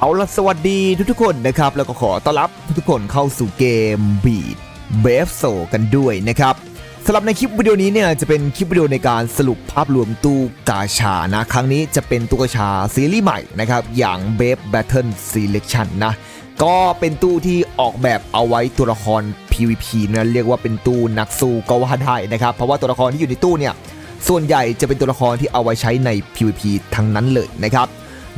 เอาละสวัสดีทุกๆคนนะครับ แล้วก็ขอต้อนรับทุกๆคนเข้าสู่เกมบีดเบฟโซกันด้วยนะครับสำหรับในคลิปวิดีโอนี้เนี่ยจะเป็นคลิปวิดีโอในการสรุปภาพรวมตู้กาชานะครั้งนี้จะเป็นตู้กาชาซีรีส์ใหม่นะครับอย่าง b a b e Battle Selection นะก็เป็นตู้ที่ออกแบบเอาไว้ตัวละคร PVP นะเรียกว่าเป็นตู้นักสู้ก็ว่าได้นะครับ เพราะว่าตัวละครที่อยู่ในตู้เนี่ยส่วนใหญ่จะเป็นตัวละครที่เอาไว้ใช้ใน PVP ทั้งนั้นเลยนะครับ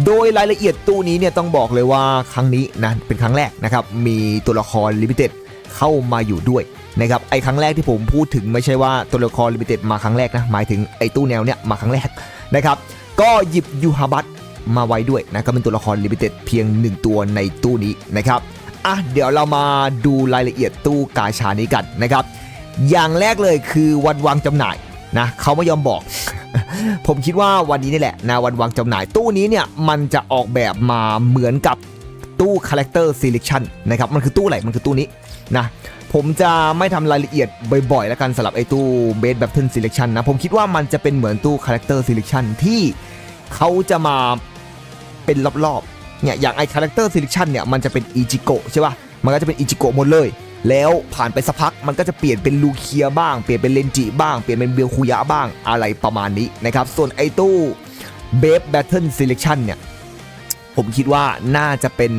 โดยรายละเอียดตู้นี้เนี่ยต้องบอกเลยว่าครั้งนี้นะเป็นครั้งแรกนะครับมีตัวละครลิมิเต็ดเข้ามาอยู่ด้วยนะครับไอ้ครั้งแรกที่ผมพูดถึงไม่ใช่ว่าตัวละครลิมิเต็ดมาครั้งแรกนะหมายถึงไอ้ตู้แนวเนี้ยมาครั้งแรกนะครับก็หยิบยูฮาบัตมาไว้ด้วยนะก็เป็นตัวละครลิมิเต็ดเพียง 1 ตัวในตู้นี้นะครับอะเดี๋ยวเรามาดูรายละเอียดตู้กาชานี้กันนะครับอย่างแรกเลยคือวันวางจำหน่ายนะเขาไม่ยอมบอก ผมคิดว่าวันนี้นี่แหละนะวันวางจำหน่ายตู้นี้เนี่ยมันจะออกแบบมาเหมือนกับตู้ Character Selection นะครับมันคือตู้อะไรมันคือตู้นี้นะผมจะไม่ทำรายละเอียดบ่อยๆ แล้วกันสำหรับไอ้ตู้ Base Battle Selection นะ ผมคิดว่ามันจะเป็นเหมือนตู้ Character Selection ที่เขาจะมาเป็นรอบๆ เนี่ย อย่างไอ้ Character Selection เนี่ย มันจะเป็นอิจิโกะใช่ป่ะ มันก็จะเป็นอิจิโกะหมดเลย แล้วผ่านไปสักพักมันก็จะเปลี่ยนเป็นลูเคียบ้าง เปลี่ยนเป็นเลนจิบ้าง เปลี่ยนเป็นเบลคุยะบ้างอะไรประมาณนี้นะครับ ส่วนไอ้ตู้เบฟแบทเทิลเซเลคชั่นเนี่ย ผมคิดว่าน่าจะเป็น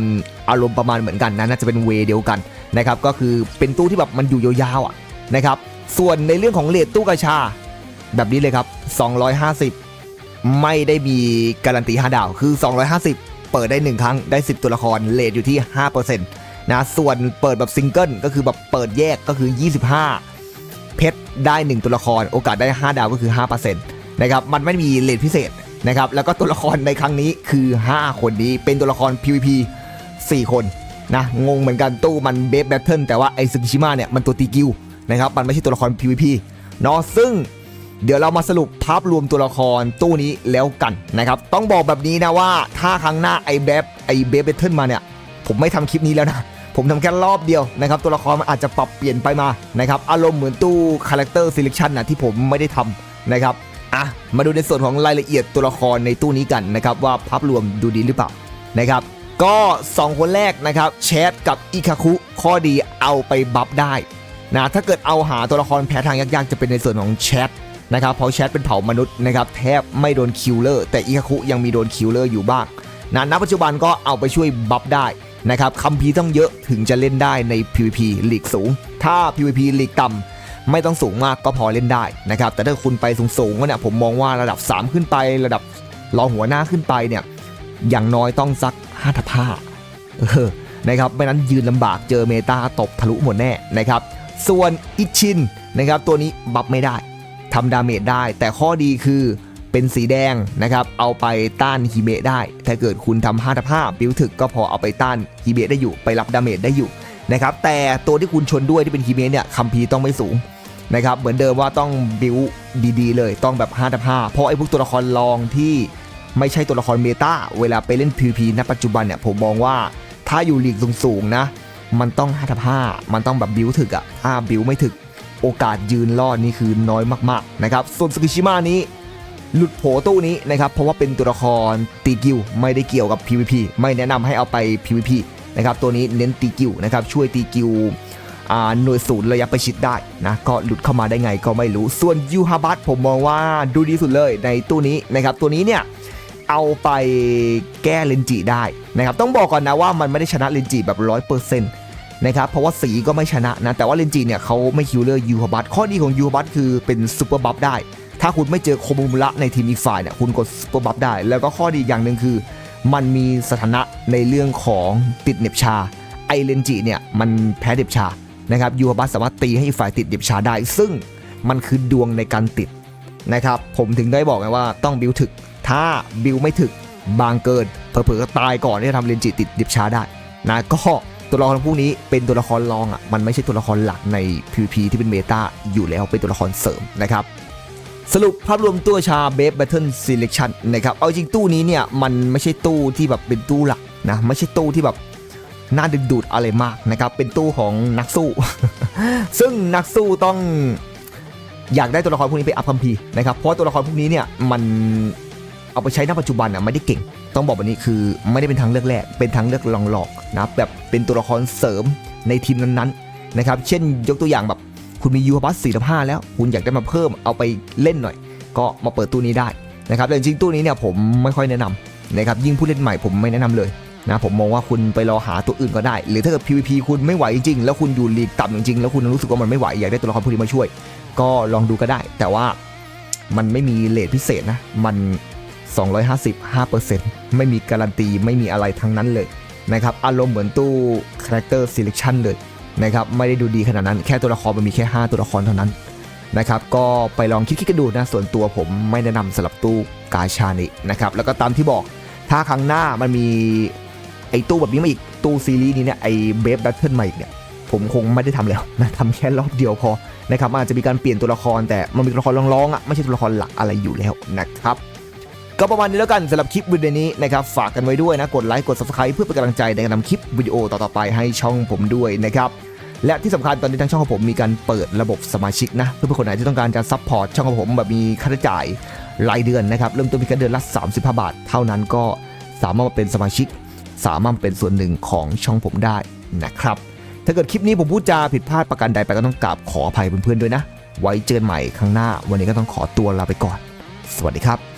อารมณ์ประมาณเหมือนกันนะ น่าจะเป็นเวเดียวกันนะครับ ก็คือเป็นตู้ที่แบบมันอยู่ยาวๆอะนะครับ ส่วนในเรื่องของเลทตู้กระชา แบบนี้เลยครับ 250 ไม่ได้มีการันตี5ดาว คือ 250 เปิดได้ 1 ครั้งได้ 10 ตัวละครเลทอยู่ที่ 5% นะส่วนเปิดแบบซิงเกิลก็คือแบบเปิดแยกก็คือ 25 เพชรได้ 1 ตัวละคร โอกาสได้ 5 ดาวก็คือ 5%นะครับมันไม่มีเลทพิเศษนะครับแล้วก็ตัวละครในครั้งนี้คือ 5 คนนี้เป็นตัวละคร PVP 4 คนนะงงเหมือนกันตู้มันเบฟแบทเทิลแต่ว่าไอซึกิชิมะเนี่ยมันตัวตีกิวนะครับมันไม่ใช่ตัวละคร PVP เนาะซึ่งเดี๋ยวเรามาสรุปภาพรวมตัวละครตู้นี้แล้วกันนะครับ ต้องบอกแบบนี้นะว่าถ้าครั้งหน้าไอ้แบบไอ้เบฟเบทเทิลมาเนี่ย ผมไม่ทำคลิปนี้แล้วนะ ผมทำแค่รอบเดียวนะครับ ตัวละครมันอาจจะปรับเปลี่ยนไปมานะครับ อารมณ์เหมือนตู้ Character Selection นะที่ผมไม่ได้ทำนะครับอะมาดูในส่วนของรายละเอียดตัวละครในตู้นี้กันนะครับ ว่าภาพรวมดูดีหรือเปล่านะครับก็ 2 คนแรกนะครับแชทกับอิคาคุข้อดีเอาไปบัฟได้นะถ้าเกิดเอาหาตัวละครแพ้ทางยากๆ จะเป็นในส่วนของแชทนะครับเพราะแชทเป็นเผ่ามนุษย์นะครับแทบไม่โดนคิวเลอร์แต่อิคาคุยังมีโดนคิวเลอร์อยู่บ้างนะณปัจจุบันก็เอาไปช่วยบัฟได้ นะครับคัมภีร์ต้องเยอะถึงจะเล่นได้ใน PVP ลีกสูง ถ้า PVP ลีกต่ำไม่ต้องสูงมากก็พอเล่นได้นะครับแต่ถ้าคุณไปสูงๆเนี่ยผมมองว่าระดับ 3 ขึ้นไประดับรองหัวหน้าขึ้นไปเนี่ยอย่างน้อยต้องสัก5ทับ5เออนะครับไม่นั้นยืนลำบากเจอเมตาตบทะลุหมดแน่นะครับส่วนอิชินนะครับตัวนี้บัฟไม่ได้ทำดาเมจได้ แต่ข้อดีคือ เป็นสีแดงนะครับ เอาไปต้านฮิเมะได้ ถ้าเกิดคุณทำ5ทับ5บิวถึกก็พอเอาไปต้านฮิเมะได้อยู่ ไปรับดาเมจได้อยู่นะครับแต่ตัวที่คุณชนด้วยที่เป็นฮิเมะเนี่ยคัมภีต้องไม่สูงนะครับเหมือนเดิมว่าต้องบิวดีๆเลยต้องแบบ5ทับ5เพราะไอ้พวกตัวละครรองที่ไม่ใช่ตัวละครเมตาเวลาไปเล่น PVP ณปัจจุบันเนี่ยผมมองว่าถ้าอยู่ลีกสูงๆนะ มันต้อง5ทับ5มันต้องแบบบิวถึกอะถ้าบิวไม่ถึกโอกาสยืนรอดนี่คือน้อยมากๆนะครับส่วนสกิชิมะนี้ หลุดโผตู้นี้นะครับเพราะว่าเป็นตัวละครตีกิวไม่ได้เกี่ยวกับ PVP ไม่แนะนำให้เอาไป PVP นะครับตัวนี้เน้นตีกิวนะครับช่วยตีกิวหน่วยศูนย์ระยะประชิดได้นะก็หลุดเข้ามาได้ไงก็ไม่รู้ส่วนยูฮาบัตผมมองว่าดูดีสุดเลยในตู้นี้นะครับตัวนี้เนี่ยเอาไปแก้เลนจิได้นะครับต้องบอกก่อนนะว่ามันไม่ได้ชนะเลนจิแบบร้อยเปอร์เซ็นต์นะครับเพราะว่าสีก็ไม่ชนะนะแต่ว่าเลนจิเนี่ยเขาไม่คิวเลอร์ยูฮาบัตข้อดีของยูฮาบัตคือเป็นซูเปอร์บัฟได้ ถ้าคุณไม่เจอโคมุมุระในทีมอีกฝ่ายเนี่ยคุณกดซูเปอร์บัฟได้ แล้วก็ข้อดีอย่างหนึ่งคือ มันมีสถานะในเรื่องของติดเน็บชา ไอเลนจิเนี่ยมันแพ้เหน็บชานะครับยูฮบัตสามารถตีให้อีกฝ่ายติดเหน็บชาได้ ซึ่งมันคือดวงในการติดนะครับผมถึงได้บอกไงว่าต้องบิวถึก ถ้าบิวไม่ถึกบางเกินเผลอๆก็ตายก่อนที่จะทำเลนจิติดดิบชาได้นะก็ตัวละครพวกนี้เป็นตัวละครรองอะมันไม่ใช่ตัวละครหลักใน PVP ที่เป็นเมตาอยู่แล้วเป็นตัวละครเสริมนะครับ สรุปภาพรวมตัวชาเบฟแบทเทิลซีเลคชันนะครับ เอาจริงตู้นี้เนี่ยมันไม่ใช่ตู้ที่แบบเป็นตู้หลักนะ ไม่ใช่ตู้ที่แบบน่าดึงดูดอะไรมากนะครับ เป็นตู้ของนักสู้ ซึ่งนักสู้ต้องอยากได้ตัวละครพวกนี้ไปอัพคัมภีร์นะครับ เพราะตัวละครพวกนี้เนี่ยมันเอาไปใช้ณปัจจุบันอะไม่ได้เก่ง ต้องบอกแบบนี้คือไม่ได้เป็นทางเลือกแรก เป็นทางเลือกลองหลอกนะแบบเป็นตัวละครเสริมในทีมนั้นๆนะครับ เช่นยกตัวอย่างแบบ คุณมียูบัสสี่ห้าแล้ว คุณอยากได้มาเพิ่มเอาไปเล่นหน่อย ก็มาเปิดตู้นี้ได้นะครับแต่จริงๆตู้นี้เนี่ยผมไม่ค่อยแนะนำนะครับยิ่งผู้เล่นใหม่ผมไม่แนะนำเลยนะผมมองว่าคุณไปรอหาตัวอื่นก็ได้ หรือถ้าเกิด PVP คุณไม่ไหวจริงๆแล้วคุณอยู่ลีกต่ำจริงๆแล้วคุณรู้สึกว่ามันไม่ไหวอยากได้ตัวละครพวกนี้มาช่วย ก็ลองดูก็ได้ แต่ว่ามันไม่มีเลทพิเศษนะมัน 250 5%ไม่มีการันตีไม่มีอะไรทั้งนั้นเลยนะครับอารมณ์เหมือนตู้ Character Selection เลย นะครับไม่ได้ดูดีขนาดนั้น แค่ตัวละครมันมีแค่ 5 ตัวละครเท่านั้นนะครับ ก็ไปลองคิดๆกันดูนะ ส่วนตัวผมไม่แนะนำสำหรับตู้กาชานี้นะครับ แล้วก็ตามที่บอกถ้าครั้งหน้ามันมีไอ้ตู้แบบนี้มาอีกตู้ซีรีส์นี้เนี่ยไอ้เบฟแบทเทิลมาอีกเนี่ยผมคงไม่ได้ทำแล้วนะทำแค่รอบเดียวพอนะครับอาจจะมีการเปลี่ยนตัวละครแต่มันมีตัวละครรองๆอะไม่ใช่ตัวละครหลักอะไรอยู่แล้วนะครับ ก็ประมาณนี้แล้วกันสำหรับคลิปวิดีโอนี้นะครับฝากกันไว้ด้วยนะกดไลค์กด subscribe เพื่อเป็นกำลังใจในการทำคลิปวิดีโอต่อๆไปให้ช่องผมด้วยนะครับและที่สำคัญตอนนี้ทางช่องของผมมีการเปิดระบบสมาชิกนะเพื่อคนไหนที่ต้องการจะซัพพอร์ตช่องของผมแบบมีค่าใช้จ่ายรายเดือนนะครับเริ่มต้นเพียงแค่เดือนละ35 บาท เท่านั้นก็สามารถมาเป็นสมาชิก สามารถเป็นส่วนหนึ่งของช่องผมได้นะครับถ้าเกิดคลิปนี้ผมพูดจาผิดพลาดประการใดไปก็ต้องกราบขออภัยเพื่อนๆด้วยนะ ไว้เจอกันใหม่ครั้งหน้า วันนี้ก็ต้องขอตัวลาไปก่อน สวัสดีครับ